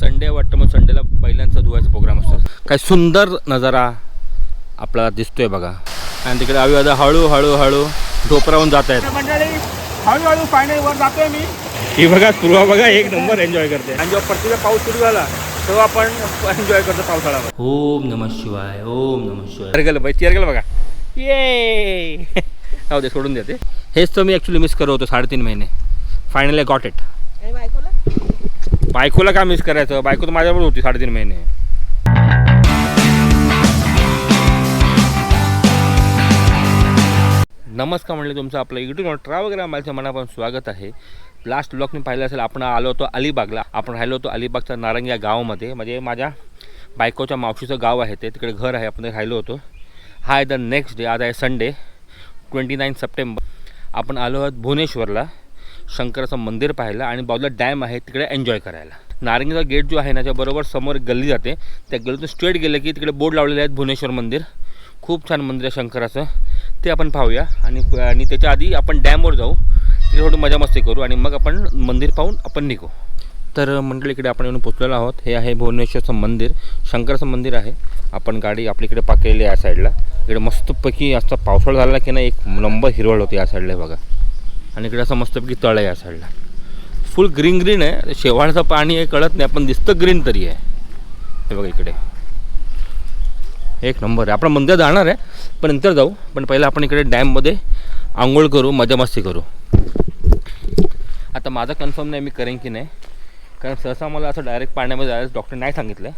Sunday वाटतं मग संडेला बैलांचा धुवायचा प्रोग्राम असतो. काय सुंदर नजारा आपल्याला दिसतोय बघा. आणि तिकडे आवी आता हळू हळू हळू ढोपरावून जात आहेत. मंडळी हळूहळू फायनल वर जातोय मी. ही बघा पूर्वा बघा एक नंबर एन्जॉय करते. आणि जेव्हा परतीचा पाऊस सुरू झाला तेव्हा आपण एन्जॉय करतो पावसाळ्यावर. ओम नम शिवाय ओम नम शिवाय. चेअर गेलं बाई चेअर गेलं बघा. ये जाऊ दे सोडून देते. हेच तर मी ॲक्च्युली मिस करत होतो साडेतीन महिने. फायनली गॉट इट आणि बायकोला का मिस करायचं? बायको तर माझ्याबरोबर होती साडेतीन महिने. नमस्कार म्हणले तुमचं आपलं युट्यूब ट्रॅव्हल माझ्या मनापासून स्वागत आहे. लास्ट ब्लॉक मी पाहिलं असेल आपण आलो होतो अलिबागला. आपण राहिलो होतो अलिबागच्या नारंग या गावामध्ये. म्हणजे माझ्या बायकोच्या मावशीचं गाव आहे ते तिकडे घर आहे आपण ते राहिलो होतो. हा आहे द नेक्स्ट डे आज आहे संडे ट्वेंटी नाईन सप्टेंबर आपण आलो आहोत भुवनेश्वरला. शंकराचं मंदिर पाहायला आणि बाजूला डॅम आहे तिकडे एन्जॉय करायला. नारंगीचा गेट जो आहे ना त्याबरोबर समोर गल्ली जाते. त्या गल्लीतून स्ट्रेट गेलं की तिकडे बोर्ड लावलेले आहेत भुवनेश्वर मंदिर. खूप छान मंदिर आहे शंकराचं. ते आपण पाहूया. आणि आणि त्याच्या आधी आपण डॅमवर जाऊ. तिथे थोडी मजा मस्ती करू आणि मग आपण मंदिर पाहून आपण निघू. तर मंडळी इकडे आपण येऊन पोचलेलो आहोत. हे आहे भुवनेश्वरचं मंदिर. शंकराचं मंदिर आहे. आपण गाडी आपल्या इकडे आहे या साईडला. इकडे मस्तपैकी असं पावसाळा झाला की नाही एक नंबर हिरवळ होती या साईडला बघा. आणि इकडे असं मस्तपैकी तळ आहे या साईडला. फुल ग्रीन ग्रीन आहे. शेवाळचं पाणी आहे कळत नाही. आपण दिसतं ग्रीन तरी आहे. हे बघा इकडे. एक नंबर आहे. आपण मंदिर जाणार आहे पण नंतर जाऊ. पण पहिलं आपण इकडे डॅममध्ये आंघोळ करू मजा मस्ती करू. आता माझं कन्फर्म नाही मी करेन की नाही. कारण सहसा मला असं डायरेक्ट पाण्यामध्ये जायचं डॉक्टर नाही सांगितलं.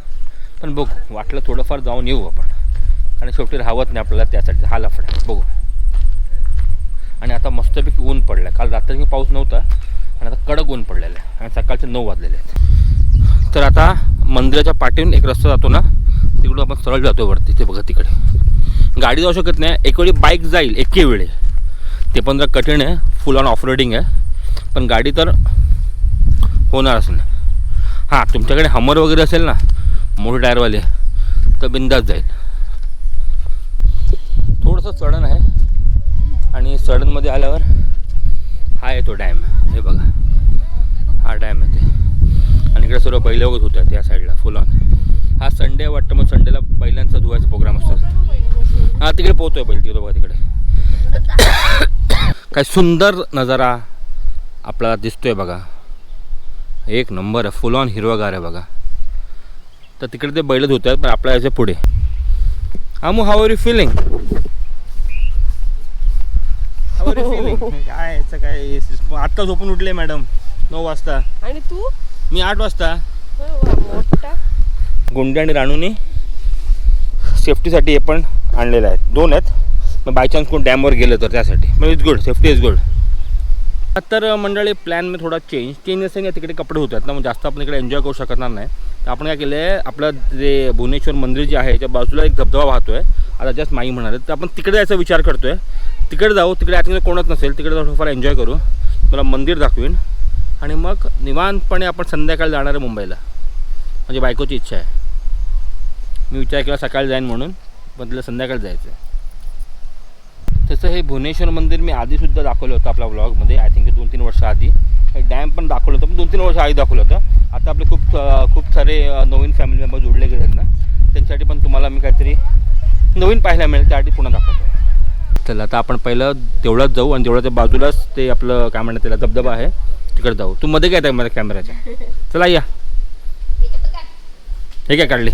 पण बघू. वाटलं थोडंफार जाऊन येऊ आपण. आणि शेवटी राहवत नाही आपल्याला त्यासाठी. हा लफडा बघू. आणि आता मस्तपैकी ऊन पडलं आहे काल रात्री पाऊस नव्हता आणि आता कडक ऊन पडलेलं आहे. आणि सकाळचे नऊ वाजलेले आहेत. तर आता मंदिराच्या पाठीहून एक रस्ता जातो ना तिकडून आपण सरळ जातो वरती. ते बघा तिकडे. गाडी जाऊ शकत नाही. एक वेळी बाईक जाईल एके वेळी. ते पण जरा कठीण आहे. फुल ऑन ऑफ रोडिंग आहे. पण गाडी तर होणारच नाही हां तुमच्याकडे हमर वगैरे असेल ना मोठे टायरवाले तर बिंदास जाईल. थोडंसं चढण आहे. आणि सडनमध्ये आल्यावर हा आहे तो डॅम हे बघा. हा डॅम आहे ते आणि इकडे सर्व बैल वगैरे होत्या त्या साईडला फुल ऑन हा संडे वाटतं मग संडेला बैलांचा धुवायचा प्रोग्राम असतो. हा तिकडे पोहतोय बैल तिकडे बघा तिकडे. काय सुंदर नजारा आपल्याला दिसतोय बघा. एक नंबर आहे फुल ऑन हिरवागार आहे बघा. तर तिकडे ते बैल धुत आहेत पण आपल्या याच्यापुढे. Amu how how are you feeling काय याचं काय? आत्ता झोपून उठले मॅडम नऊ वाजता. आणि तू? मी आठ वाजता. हो, गुंडे आणि राणूने सेफ्टीसाठी हे पण आणलेलं आहे. दोन आहेत. मग बाय चान्स कोण डॅमवर गेलं तर त्यासाठी. मग is good safety is good तर मंडळी प्लॅन मी थोडा चेंज चेंज असेल का तिकडे कपडे होतात ना मग जास्त आपण इकडे एन्जॉय करू शकणार नाही. तर आपण काय केलं आहे आपलं जे भुवनेश्वर मंदिर जे आहे त्या बाजूला एक धबधबा वाहतो आहे आता जस्ट माई म्हणाले. तर आपण तिकडे जायचा विचार करतो आहे तिकडे जाऊ तिकडे आतमध्ये कोणच नसेल तिकडे जाऊन थोडंफार एन्जॉय करू. मला मंदिर दाखवीन. आणि मग निवांतपणे आपण संध्याकाळी जाणार आहे मुंबईला. म्हणजे बायकोची इच्छा आहे. मी विचार केला सकाळी जाईन म्हणून पण तिला संध्याकाळी जायचं आहे तसं हे भुवनेश्वर मंदिर मी आधीसुद्धा दाखवलं होतं आपल्या ब्लॉगमध्ये आय थिंक दोन तीन वर्ष आधी. हे डॅम पण दाखवलं होतं पण दोन तीन वर्ष आधी दाखवलं होतं. आता आपले खूप खूप सारे नवीन फॅमिली मेंबर जोडले गेले आहेत ना. त्यांच्यासाठी पण तुम्हाला मी काहीतरी नवीन पाहायला मिळेल त्यासाठी पुन्हा दाखवतो. चला आता आपण पहिलं तेवढंच जाऊ आणि तेवढ्याच्या बाजूलाच ते आपलं काय म्हणतात त्याला धबधबा आहे तिकडे जाऊ. तू मध्ये काय माझ्या कॅमेऱ्याच्या? चला या. हे काय काढली?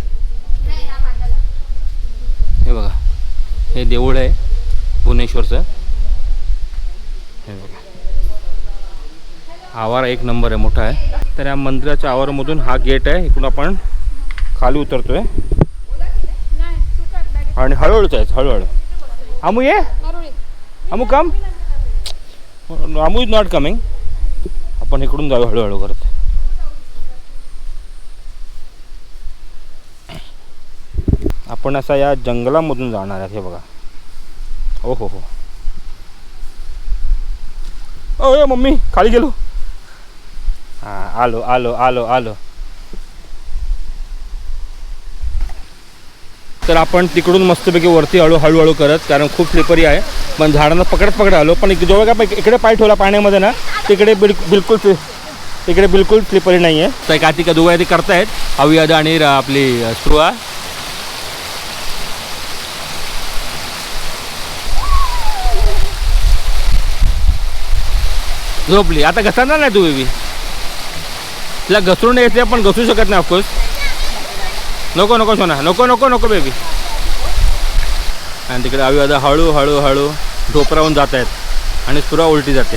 हे बघा. हे देऊळ आहे भुवनेश्वरचं. हे बघा. आवार एक नंबर आहे मोठा आहे. तर या मंदिराच्या आवारामधून हा गेट आहे इकडून आपण खाली उतरतोय. आणि हळूहळू जायचं हळूहळू. आमू ये Amu come Amu is not coming आपण इकडून जाऊ हळूहळू करत. आपण असा या जंगलामधून जाणार आहे हे बघा. ओ हो. हो ओ मम्मी खाली गेलो. हां आलो आलो आलो आलो. तर आपण तिकडून मस्तपैकी वरती हळू हळूहळू करत कारण खूप स्लिपरी आहे. पण झाडांना पकडत पकडत आलो. पण जेव्हा का इकडे पाय ठेवला पाण्यामध्ये ना तिकडे बिल बिलकुल तिकडे बिलकुल स्लिपरी नाही आहे तर कार्तिका दोघं ते करतायत. अवियाद आणि आपली अ, झोपली. आता घसरणार नाही तू बेबी तिला घसरून येते पण घसरू शकत नाही ऑफकोर्स नको नको सोना. नको नको नको बेबी आणि तिकडे अविवादा हळू हळू हळू ढोपरावून जात आहेत आणि स्पुरा उलटी जाते.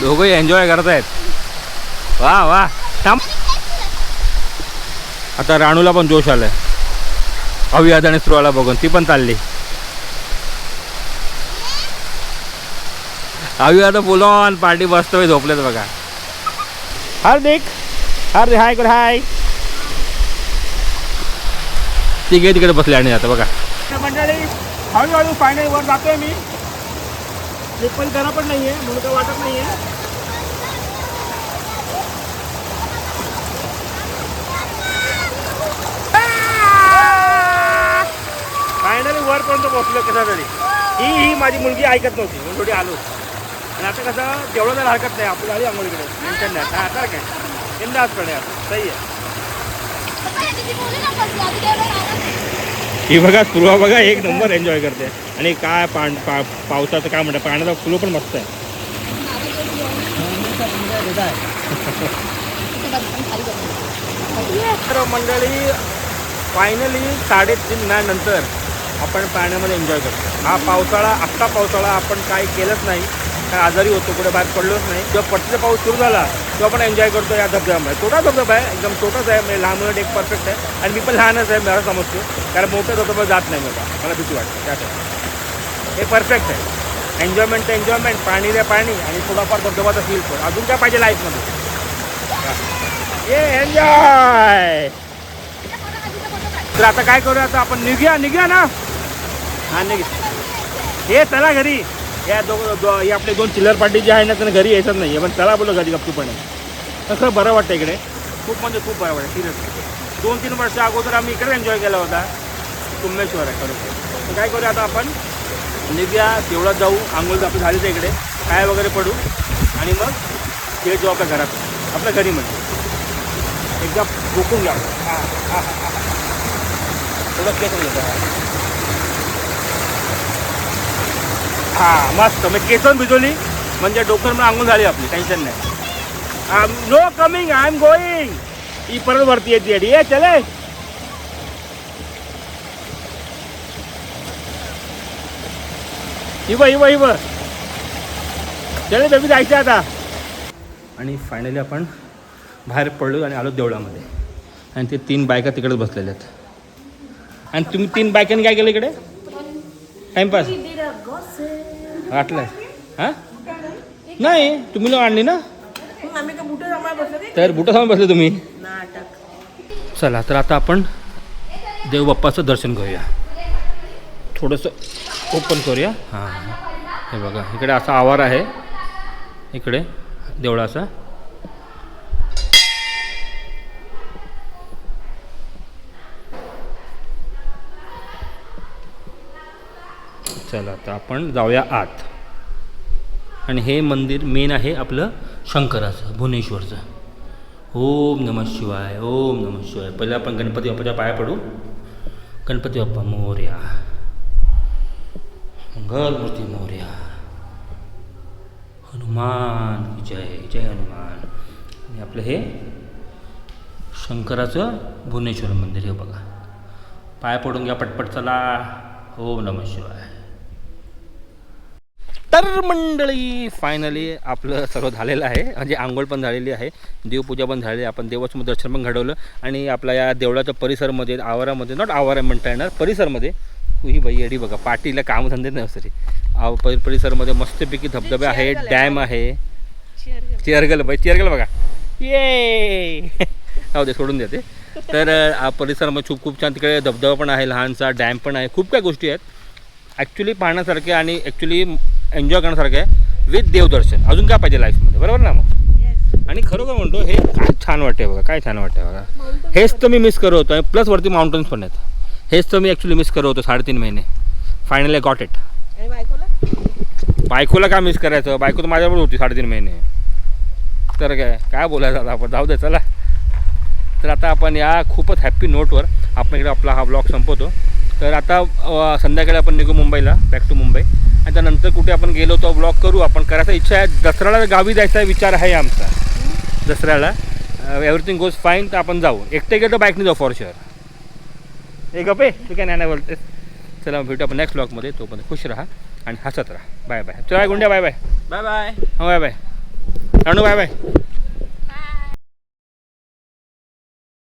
दोघंही एन्जॉय करत आहेत वा वा. थांब. आता राणूला पण जोश आलाय. अवियाद आणि स्त्रोला बघून ती पण चालली. अवियाद बोलून पार्टी बसतो झोपलेत बघा. हार्दिक हार्दिक हाय कर हाय. तिघे तिकडे बसले आणि आता बघा. मंडळी हळूहळू फायनल वर जातोय मी. ट्रिपल करा पण नाहीये म्हणून काय वाटत नाहीये. फायनली वरपर्यंत पोहोचलो कसा तरी ही ही माझी मुलगी ऐकत नव्हती म्हणून थोडी आलो. आणि आता कसं जेवढं तर हरकत नाही आपली आली आंघोळीकडे टेन्शन नाही हा आता काय? बिंदासपणे आता. सही आहे. ही बघा स्पृहा बघा एक नंबर एन्जॉय करते. आणि काय पाण पा पावसाचं काय म्हणतात? पाण्याचा फ्लो पण मस्त आहे. तर मंडळी फायनली साडेतीन नंतर आपण पाण्यामध्ये एन्जॉय करतो. हा पावसाळा आत्ता पावसाळा आपण काय केलंच नाही. काय आजारी होतो कुठे बाहेर पडलोच नाही. जेव्हा पट्टीचा पाऊस सुरू झाला तेव्हा आपण एन्जॉय करतो या धबधब्यामध्ये छोटा धबधबा आहे एकदम छोटाच आहे म्हणजे लहान मुलं एक परफेक्ट आहे. आणि मी पण लहानच आहे मला समजतो कारण मोठ्या धबधबा जात नाही मला मला भीती वाटते त्यासाठी हे परफेक्ट आहे. एन्जॉयमेंट तर एन्जॉयमेंट पाणी रे पाणी आणि थोडाफार धबधबाचा फील पण अजून काय पाहिजे लाईफमध्ये ये. एन्जॉय तर आता काय करूया आता आपण निघूया निघूया ना? हा निघ. ये चला घरी. या दो, दो या आपले दोन चिल्लर पार्टी जे आहे ना त्यांना घरी यायचंच नाही आहे पण चला बोलो घरी गप्पूपणे तसं बरं वाटतं इकडे. खूप म्हणजे खूप बरं वाटतं सिरियस दोन तीन वर्ष अगोदर आम्ही इकडे एन्जॉय केला होता. तुंबेश्वर आहे खरं तर. काय करूया आता आपण? निघूया तेवढा जाऊ. आंघोळ आपली झाली तर इकडे. काय वगैरे पडू. आणि मग ते जाऊ आपल्या घरात. आपल्या घरी म्हणजे. एकदा बोकून घ्या. थोडं केस हा मस्त. मग केसन भिजवली. म्हणजे डोकर मग आंघोळ झाली आपली टेन्शन नाही. No coming I am going ही परत वरती येते ये चले. इव इव इव. चले बेबी जायचं आता. आणि फायनली आपण बाहेर पडलो आणि आलो देवळामध्ये. आणि ते तीन बायका तिकडेच बसलेल्या आहेत. आणि तुम्ही तीन बायकांनी काय केलं इकडे? टाइमपास वाटलं हां? नाही तुम्ही लोक आणली ना? तर बुटं सांगून बसले तुम्ही. चला तर आता आपण देवबाप्पाचं दर्शन घेऊया. थोडंसं ओपन करूया. हां. हे बघा इकडे असा आवार आहे. इकडे देवळाचा. चला तर आपण जाऊया आत. आणि हे मंदिर मेन आहे आपलं शंकराचं भुवनेश्वरचं. ओम नमः शिवाय ओम नमः शिवाय. पहिले आपण गणपती बाप्पाच्या पाया पडू. गणपती बाप्पा मोर्या. मंगलमूर्ती मोर्या. हनुमान जय जय हनुमान. आणि आपलं हे शंकराचं भुवनेश्वर मंदिर हे बघा. पाया पडून घ्या पटपट चला. ओम नमः शिवाय. तर मंडळी. फायनली आपलं सर्व झालेलं आहे. म्हणजे आंघोळ पण झालेली आहे. देवपूजा पण झालेली आहे. आपण देवाचं दर्शन पण घडवलं. आणि आपल्या या देवळाच्या परिसरमध्ये आवारामध्ये नॉट आवारा म्हणता येणार परिसरमध्ये ही बाई येडी बघा. पार्टीला कामधंदे नाही सरी परि परिसरमध्ये मस्तपैकी धबधबे आहे. डॅम आहे चेअरगल. बाई चेअरगल बघा. ये जाऊ दे सोडून देते. तर हा परिसरामध्ये खूप खूप छान तिकडे धबधबा पण आहे लहानसा डॅम पण आहे. खूप काय गोष्टी आहेत. ॲक्च्युली पाहण्यासारखे आणि ॲक्च्युली एन्जॉय करण्यासारखे आहे विथ देवदर्शन. अजून काय पाहिजे लाईफमध्ये? बरोबर ना मग? आणि खरोखर म्हणतो हे काय छान वाटते बघा काय छान वाटते बघा. हेच तर मी मिस करत होतो प्लस वरती माउंटन्स पण आहेत. हेच तर मी ॲक्च्युली मिस करत होतो साडेतीन महिने. फायनली गॉट इट बायकोला? बायकोला का मिस करायचं? बायको तर माझ्याबरोबर होती साडेतीन महिने. तर काय काय बोलायचं आता आपण? जाऊ दे चला. तर आता आपण या खूपच हॅप्पी नोटवर आपण इकडे आपला हा ब्लॉग संपवतो. तर आता संध्याकाळी आपण निघू मुंबईला बॅक टू मुंबई. आणि त्यानंतर कुठे आपण गेलो तो ब्लॉग करू आपण करायचा इच्छा आहे. दसऱ्याला गावी जायचा विचार आहे आमचा. दसऱ्याला. एव्हरीथिंग गोज फाईन तर आपण जाऊ. एकटे गेलो तर बाईकने जाऊ फॉर शुअर एक गपे तू काय नाही नाही बोलतेस? चला भेटू आपण नेक्स्ट ब्लॉगमध्ये तोपर्यंत खुश राहा आणि हसत राहा. बाय बाय चला Gundya bye bye bye bye हो bye bye Ranu bye bye